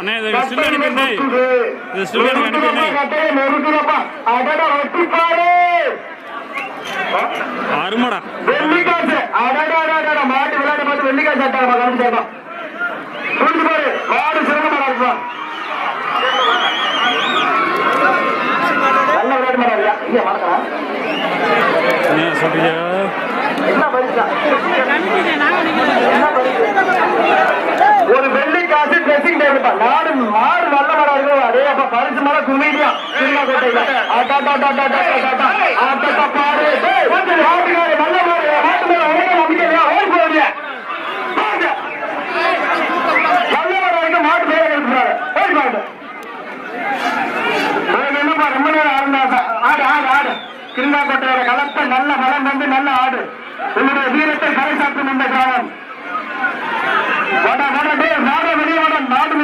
Still அனுப்பியிருந்தே இது still நெருங்குறப்பா அடடா ஒட்டி பாரு அருமடா. வெள்ளிக்காசு. அடடா அடடா மாட்டு விளையாட பார்த்து வெள்ளிக்காசு ஆட்டாங்க கலந்து சேர்ப்பா புரிஞ்சு பாரு. மாடு சிறந்த மாடா இருக்குவா நல்ல விளையாட்டு மாடா இல்லையா இங்க மறக்கலாம் என்ன சொல்றீங்க என்ன பரிசா என்ன பரிசு ஒரு வெள்ளி காசு ட்ரெஸ்ஸிங் மாடு நல்ல மாடா இருக்கு. அதே அப்ப பரிசு மேல குமிடியா சின்ன கோட்டையில. பாரு. மாட்டுக்காரு நல்ல மாடு மாட்டு மேல உனக்கு நம்பிக்கை இல்லையா? ஓடி போறீங்க நல்ல மாடா இருக்கு. மாட்டு எடுத்துறாரு ஓடி பாட்டு என்னப்பா ரொம்ப நேரம் ஆடுனா ஆடு ஆடு ஆடு. கிருந்தாக்கோட்டையோட களத்தை நல்ல பலம் வந்து நல்ல ஆடு. உன்னுடைய வீரத்தை கரை சாப்பிடும் இந்த கிராமம். நாடு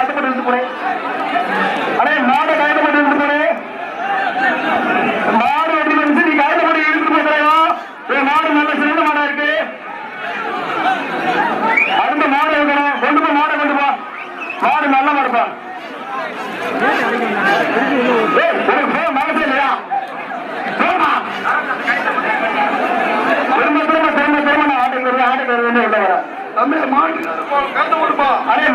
இருந்து போனேன் அண்ணே மாடை கயத்தப்பட்டு இருந்து மாடு வெட்டி வந்து நீ என் மாடு நல்ல சிறந்த மாடா இருக்கு. அடுத்த மாடு இருக்கணும் கொண்டு போ மாடை கொண்டு போ. மாடு நல்ல மாடுப்பா மனசு இல்லையா. திரும்ப திரும்ப திரும்ப திரும்ப ஆட்டுக்கு வருவேன். ஆட்டுக்கு வருவேன்னு சொல்ல வரேன். தம்பி மாடு கைது போட்டுப்பா அடே